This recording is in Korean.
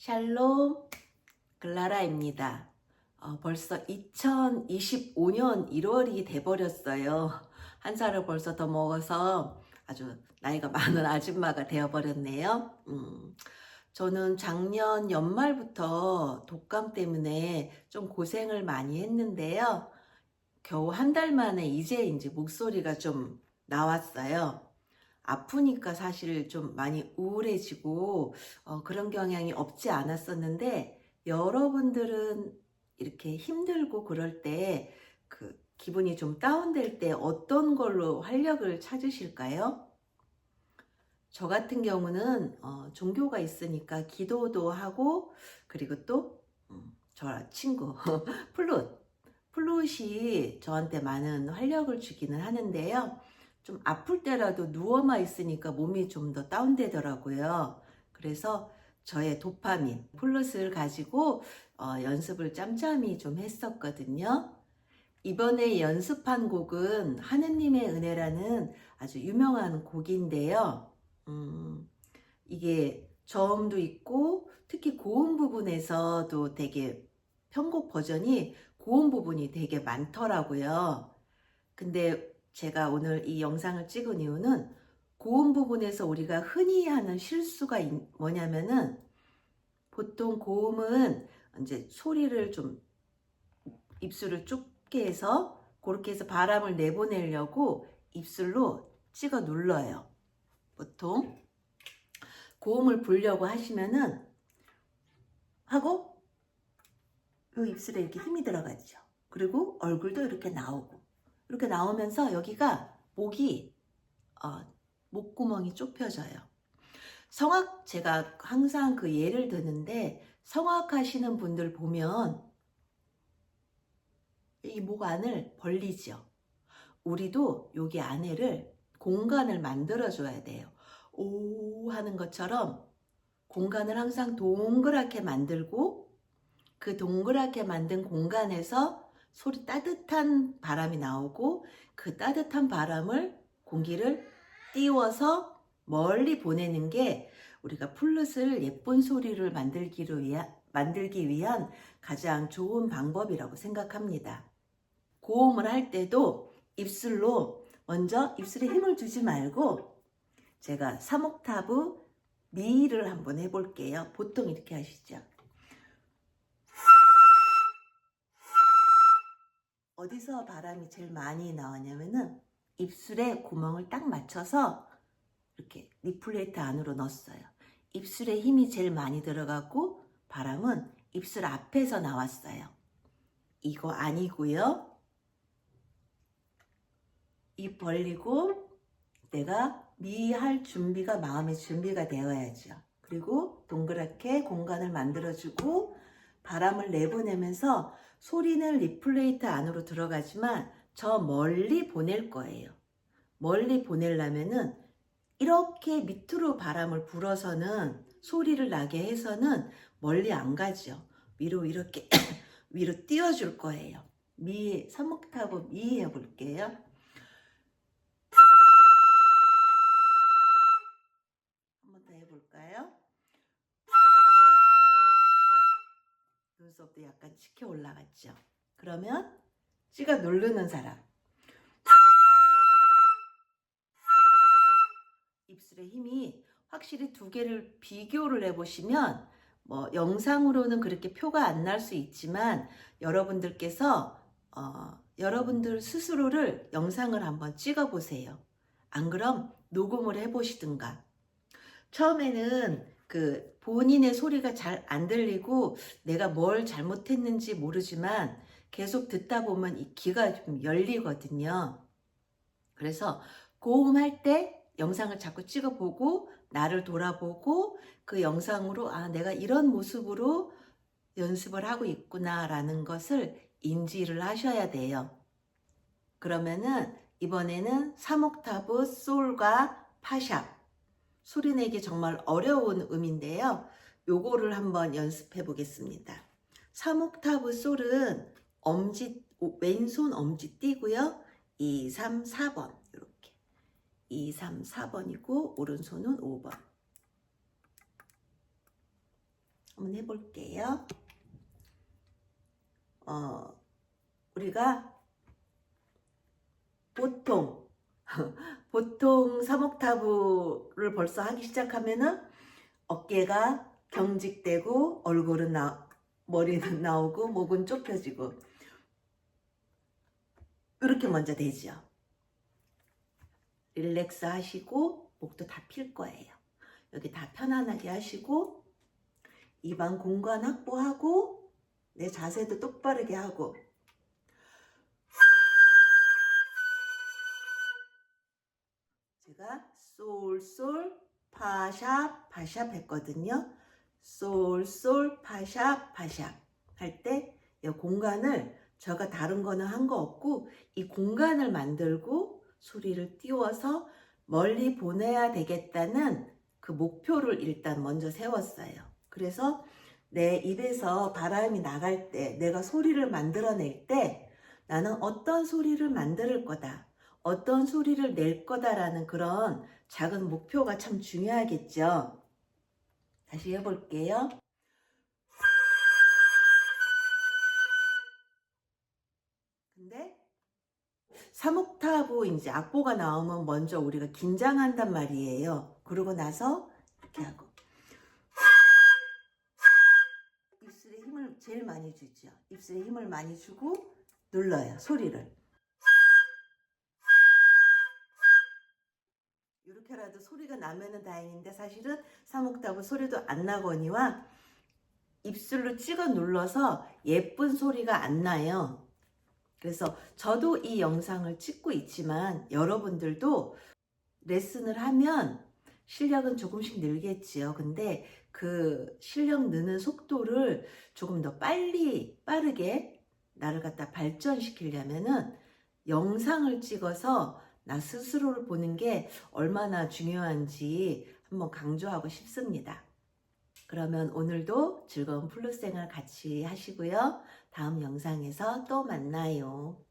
샬롬 글라라입니다. 어, 벌써 2025년 1월이 돼버렸어요. 한 살을 벌써 더 먹어서 아주 나이가 많은 아줌마가 되어버렸네요. 음, 저는 작년 연말부터 독감 때문에 좀 고생을 많이 했는데요. 겨우 한 달 만에 이제 이제 목소리가 좀 나왔어요. 아프니까 사실 좀 많이 우울해지고 어, 그런 경향이 없지 않았었는데 여러분들은 이렇게 힘들고 그럴 때 그 기분이 좀 다운될 때 어떤 걸로 활력을 찾으실까요? 저 같은 경우는 어, 종교가 있으니까 기도도 하고 그리고 또 음, 저 친구 플룻 플룻이 저한테 많은 활력을 주기는 하는데요. 좀 아플 때라도 누워만 있으니까 몸이 좀 더 다운되더라고요. 그래서 저의 도파민, 플룻을 가지고 어, 연습을 짬짬이 좀 했었거든요. 이번에 연습한 곡은 하느님의 은혜라는 아주 유명한 곡인데요. 음, 이게 저음도 있고 특히 고음 부분에서도 되게 편곡 버전이 고음 부분이 되게 많더라고요. 근데 제가 오늘 이 영상을 찍은 이유는 고음 부분에서 우리가 흔히 하는 실수가 있- 뭐냐면은 보통 고음은 이제 소리를 좀 입술을 좁게 해서 그렇게 해서 바람을 내보내려고 입술로 찍어 눌러요. 보통 고음을 불려고 하시면은 하고 요 입술에 이렇게 힘이 들어가죠. 그리고 얼굴도 이렇게 나오고 이렇게 나오면서 여기가 목이 어, 목구멍이 좁혀져요. 성악 제가 항상 그 예를 드는데 성악 하시는 분들 보면 이 목 안을 벌리죠. 우리도 여기 안에를 공간을 만들어 줘야 돼요. 오 하는 것처럼 공간을 항상 동그랗게 만들고 그 동그랗게 만든 공간에서 소리 따뜻한 바람이 나오고 그 따뜻한 바람을 공기를 띄워서 멀리 보내는 게 우리가 플룻을 예쁜 소리를 만들기를 위한, 만들기 위한 가장 좋은 방법이라고 생각합니다. 고음을 할 때도 입술로 먼저 입술에 힘을 주지 말고 제가 3옥타브 미를 한번 해볼게요. 보통 이렇게 하시죠. 어디서 바람이 제일 많이 나왔냐면은 입술에 구멍을 딱 맞춰서 이렇게 리플레이트 안으로 넣었어요. 입술에 힘이 제일 많이 들어가고 바람은 입술 앞에서 나왔어요. 이거 아니고요. 입 벌리고 내가 미할 준비가 마음의 준비가 되어야죠. 그리고 동그랗게 공간을 만들어주고 바람을 내보내면서 소리는 리플레이트 안으로 들어가지만 저 멀리 보낼 거예요. 멀리 보내려면은 이렇게 밑으로 바람을 불어서는 소리를 나게 해서는 멀리 안 가죠. 위로 이렇게 위로 띄워줄 거예요. 미 3옥타브 미 해볼게요. 눈썹도 약간 치켜 올라갔죠. 그러면 찍어 누르는 사람. 입술의 힘이 확실히 두 개를 비교를 해보시면 뭐 영상으로는 그렇게 표가 안 날 수 있지만 여러분들께서 어, 여러분들 스스로를 영상을 한번 찍어 보세요. 안 그럼 녹음을 해보시든가. 처음에는 그 본인의 소리가 잘 안 들리고 내가 뭘 잘못했는지 모르지만 계속 듣다 보면 이 귀가 좀 열리거든요. 그래서 고음할 때 영상을 자꾸 찍어보고 나를 돌아보고 그 영상으로 아 내가 이런 모습으로 연습을 하고 있구나라는 것을 인지를 하셔야 돼요. 그러면은 이번에는 3옥타브 솔과 파샵 소리 내기 정말 어려운 음인데요. 요거를 한번 연습해 보겠습니다. 3옥타브 솔은 엄지 왼손 엄지 띄고요. 2, 3, 4번 이렇게 2, 3, 4번이고 오른손은 5번 한번 해볼게요. 어, 우리가 보통 보통 3옥타브를 벌써 하기 시작하면은 어깨가 경직되고 얼굴은 나 머리는 나오고 목은 좁혀지고 이렇게 먼저 되죠. 릴렉스 하시고 목도 다 필 거예요. 여기 다 편안하게 하시고 입안 공간 확보하고 내 자세도 똑바르게 하고 제가 솔솔 파샵 파샵 했거든요. 솔솔 파샵 파샵 할 때 이 공간을 제가 다른 거는 한 거 없고 이 공간을 만들고 소리를 띄워서 멀리 보내야 되겠다는 그 목표를 일단 먼저 세웠어요. 그래서 내 입에서 바람이 나갈 때 내가 소리를 만들어낼 때 나는 어떤 소리를 만들 거다. 어떤 소리를 낼 거다라는 그런 작은 목표가 참 중요하겠죠. 다시 해볼게요. 근데 3옥타브 이제 악보가 나오면 먼저 우리가 긴장한단 말이에요. 그러고 나서 이렇게 하고 입술에 힘을 제일 많이 주죠. 입술에 힘을 많이 주고 눌러요. 소리를. 이렇게라도 소리가 나면은 다행인데 사실은 3옥타브 소리도 안 나거니와 입술로 찍어 눌러서 예쁜 소리가 안 나요. 그래서 저도 이 영상을 찍고 있지만 여러분들도 레슨을 하면 실력은 조금씩 늘겠지요. 근데 그 실력 느는 속도를 조금 더 빨리, 빠르게 나를 갖다 발전시키려면은 영상을 찍어서 나 스스로를 보는 게 얼마나 중요한지 한번 강조하고 싶습니다. 그러면 오늘도 즐거운 플루 생활 같이 하시고요. 다음 영상에서 또 만나요.